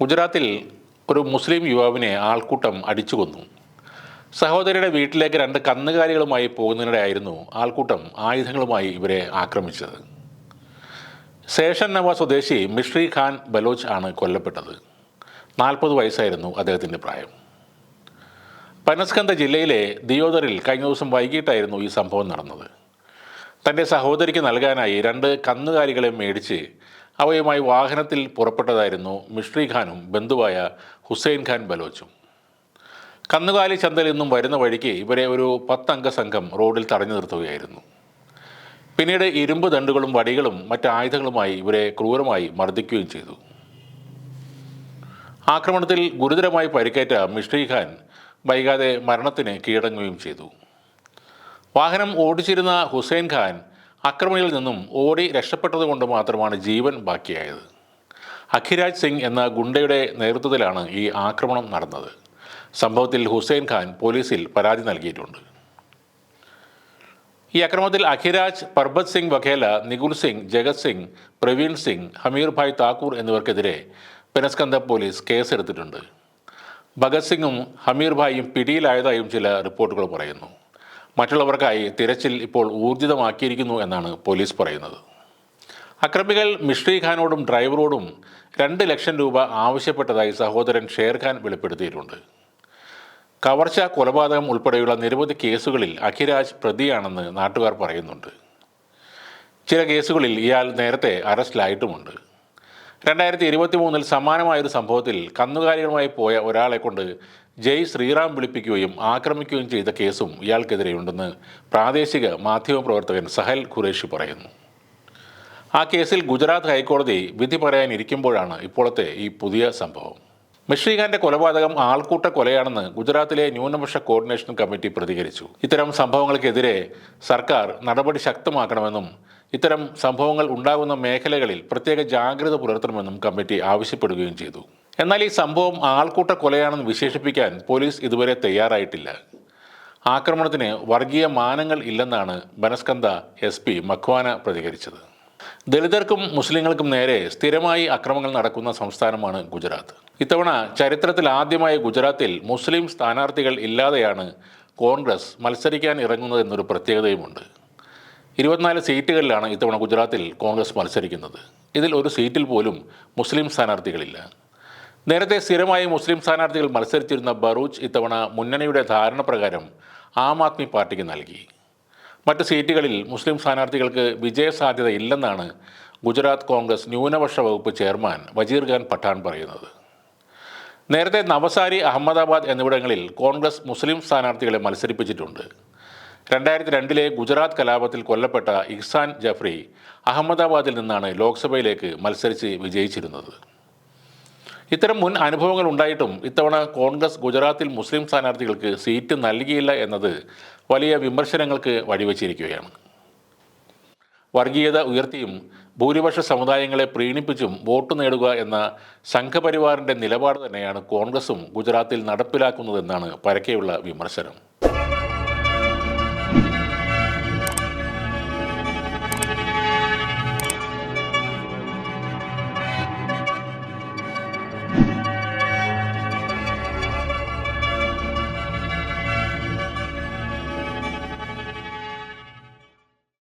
ഗുജറാത്തിൽ ഒരു മുസ്ലിം യുവാവിനെ ആൾക്കൂട്ടം അടിച്ചു കൊന്നു സഹോദരിയുടെ വീട്ടിലേക്ക് രണ്ട് കന്നുകാലികളുമായി പോകുന്നതിനിടെയായിരുന്നു ആൾക്കൂട്ടം ആയുധങ്ങളുമായി ഇവരെ ആക്രമിച്ചത്. സേഷൻ നവ സ്വദേശി മിഷ്രി ഖാൻ ബലോച്ച് ആണ് കൊല്ലപ്പെട്ടത്. നാൽപ്പത് വയസ്സായിരുന്നു അദ്ദേഹത്തിന്റെ പ്രായം. പനസ്കന്ത ജില്ലയിലെ ദിയോദറിൽ കഴിഞ്ഞ ദിവസം വൈകിട്ടായിരുന്നു ഈ സംഭവം നടന്നത്. തന്റെ സഹോദരിക്ക് നൽകാനായി രണ്ട് കന്നുകാലികളെ മേടിച്ച് അവയുമായി വാഹനത്തിൽ പുറപ്പെട്ടതായിരുന്നു മിഷ്രി ഖാനും ബന്ധുവായ ഹുസൈൻ ഖാൻ ബലോച്ചും. കന്നുകാലി ചന്തയിൽ നിന്നും വരുന്ന വഴിക്ക് ഇവരെ ഒരു പത്തംഗ സംഘം റോഡിൽ തടഞ്ഞു നിർത്തുകയായിരുന്നു. പിന്നീട് ഇരുമ്പ് ദണ്ടുകളും വടികളും മറ്റ് ആയുധങ്ങളുമായി ഇവരെ ക്രൂരമായി മർദ്ദിക്കുകയും ചെയ്തു. ആക്രമണത്തിൽ ഗുരുതരമായി പരിക്കേറ്റ മിഷ്രി ഖാൻ വൈകാതെ മരണത്തിന് കീഴടങ്ങുകയും ചെയ്തു. വാഹനം ഓടിച്ചിരുന്ന ഹുസൈൻ ഖാൻ ആക്രമണിയിൽ നിന്നും ഓടി രക്ഷപ്പെട്ടതുകൊണ്ട് മാത്രമാണ് ജീവൻ ബാക്കിയായത്. അഖിരാജ് സിംഗ് എന്ന ഗുണ്ടയുടെ നേതൃത്വത്തിലാണ് ഈ ആക്രമണം നടന്നത്. സംഭവത്തിൽ ഹുസൈൻ ഖാൻ പോലീസിൽ പരാതി നൽകിയിട്ടുണ്ട്. ഈ അക്രമത്തിൽ അഖിരാജ് പർബത് സിംഗ് വഖേല നികുൽ സിംഗ് ജഗത് സിംഗ് പ്രവീൺ സിംഗ് ഹമീർ ഭായ് താക്കൂർ എന്നിവർക്കെതിരെ പെനസ്കന്ദ പോലീസ് കേസെടുത്തിട്ടുണ്ട്. ഭഗത് സിംഗും ഹമീർ ഭായിയും പിടിയിലായതായും ചില റിപ്പോർട്ടുകൾ പറയുന്നു. മറ്റുള്ളവർക്കായി തിരച്ചിൽ ഇപ്പോൾ ഊർജിതമാക്കിയിരിക്കുന്നു എന്നാണ് പോലീസ് പറയുന്നത്. അക്രമികൾ മിഷ്രി ഖാനോടും ഡ്രൈവറോടും രണ്ട് ലക്ഷം രൂപ ആവശ്യപ്പെട്ടതായി സഹോദരൻ ഷേർഖാൻ വെളിപ്പെടുത്തിയിട്ടുണ്ട്. കവർച്ച കൊലപാതകം ഉൾപ്പെടെയുള്ള നിരവധി കേസുകളിൽ അഖിരാജ് പ്രതിയാണെന്ന് നാട്ടുകാർ പറയുന്നുണ്ട്. ചില കേസുകളിൽ ഇയാൾ നേരത്തെ അറസ്റ്റിലായിട്ടുമുണ്ട്. രണ്ടായിരത്തി ഇരുപത്തി മൂന്നിൽ സമാനമായൊരു സംഭവത്തിൽ കന്നുകാലികളുമായി പോയ ഒരാളെ കൊണ്ട് ജയ് ശ്രീറാം വിളിപ്പിക്കുകയും ആക്രമിക്കുകയും ചെയ്ത കേസും ഇയാൾക്കെതിരെയുണ്ടെന്ന് പ്രാദേശിക മാധ്യമപ്രവർത്തകൻ സഹൽ ഖുറേഷി പറയുന്നു. ആ കേസിൽ ഗുജറാത്ത് ഹൈക്കോടതി വിധി പറയാനിരിക്കുമ്പോഴാണ് ഇപ്പോഴത്തെ ഈ പുതിയ സംഭവം. മിഷ്രിഖാന്റെ കൊലപാതകം ആൾക്കൂട്ട കൊലയാണെന്ന് ഗുജറാത്തിലെ ന്യൂനപക്ഷ കോർഡിനേഷൻ കമ്മിറ്റി പ്രതികരിച്ചു. ഇത്തരം സംഭവങ്ങൾക്കെതിരെ സർക്കാർ നടപടി ശക്തമാക്കണമെന്നും ഇത്തരം സംഭവങ്ങൾ ഉണ്ടാകുന്ന മേഖലകളിൽ പ്രത്യേക ജാഗ്രത പുലർത്തണമെന്നും കമ്മിറ്റി ആവശ്യപ്പെടുകയും ചെയ്തു. എന്നാൽ ഈ സംഭവം ആൾക്കൂട്ട കൊലയാണെന്ന് വിശേഷിപ്പിക്കാൻ പോലീസ് ഇതുവരെ തയ്യാറായിട്ടില്ല. ആക്രമണത്തിന് വർഗീയ മാനങ്ങൾ ഇല്ലെന്നാണ് ബനസ്കന്ത എസ് പി മഖ്വാന പ്രതികരിച്ചത്. ദളിതർക്കും മുസ്ലിങ്ങൾക്കും നേരെ സ്ഥിരമായി അക്രമങ്ങൾ നടക്കുന്ന സംസ്ഥാനമാണ് ഗുജറാത്ത്. ഇത്തവണ ചരിത്രത്തിൽ ആദ്യമായി ഗുജറാത്തിൽ മുസ്ലിം സ്ഥാനാർത്ഥികൾ ഇല്ലാതെയാണ് കോൺഗ്രസ് മത്സരിക്കാൻ ഇറങ്ങുന്നതെന്നൊരു പ്രത്യേകതയുമുണ്ട്. ഇരുപത്തിനാല് സീറ്റുകളിലാണ് ഇത്തവണ ഗുജറാത്തിൽ കോൺഗ്രസ് മത്സരിക്കുന്നത്. ഇതിൽ ഒരു സീറ്റിൽ പോലും മുസ്ലിം സ്ഥാനാർത്ഥികളില്ല. നേരത്തെ സ്ഥിരമായി മുസ്ലിം സ്ഥാനാർത്ഥികൾ മത്സരിച്ചിരുന്ന ബറൂച്ച് ഇത്തവണ മുന്നണിയുടെ ധാരണ പ്രകാരം ആം ആദ്മി പാർട്ടിക്ക് നൽകി. മറ്റ് സീറ്റുകളിൽ മുസ്ലിം സ്ഥാനാർത്ഥികൾക്ക് വിജയസാധ്യത ഇല്ലെന്നാണ് ഗുജറാത്ത് കോൺഗ്രസ് ന്യൂനപക്ഷ വകുപ്പ് ചെയർമാൻ വജീർ ഖാൻ പഠാൻ പറയുന്നത്. നേരത്തെ നവസാരി അഹമ്മദാബാദ് എന്നിവിടങ്ങളിൽ കോൺഗ്രസ് മുസ്ലിം സ്ഥാനാർത്ഥികളെ മത്സരിപ്പിച്ചിട്ടുണ്ട്. രണ്ടായിരത്തി രണ്ടിലെ ഗുജറാത്ത് കലാപത്തിൽ കൊല്ലപ്പെട്ട ഇഹ്സാൻ ജഫ്രി അഹമ്മദാബാദിൽ നിന്നാണ് ലോക്സഭയിലേക്ക് മത്സരിച്ച് വിജയിച്ചിരുന്നത്. ഇത്തരം മുൻ അനുഭവങ്ങൾ ഉണ്ടായിട്ടും ഇത്തവണ കോൺഗ്രസ് ഗുജറാത്തിൽ മുസ്ലിം സ്ഥാനാർത്ഥികൾക്ക് സീറ്റ് നൽകിയില്ല എന്നത് വലിയ വിമർശനങ്ങൾക്ക് വഴിവെച്ചിരിക്കുകയാണ്. വർഗീയത ഉയർത്തിയും ഭൂരിപക്ഷ സമുദായങ്ങളെ പ്രീണിപ്പിച്ചും വോട്ട് നേടുക എന്ന സംഘപരിവാറിന്റെ നിലപാട് തന്നെയാണ് കോൺഗ്രസും ഗുജറാത്തിൽ നടപ്പിലാക്കുന്നതെന്നാണ് പരക്കെയുള്ള വിമർശനം.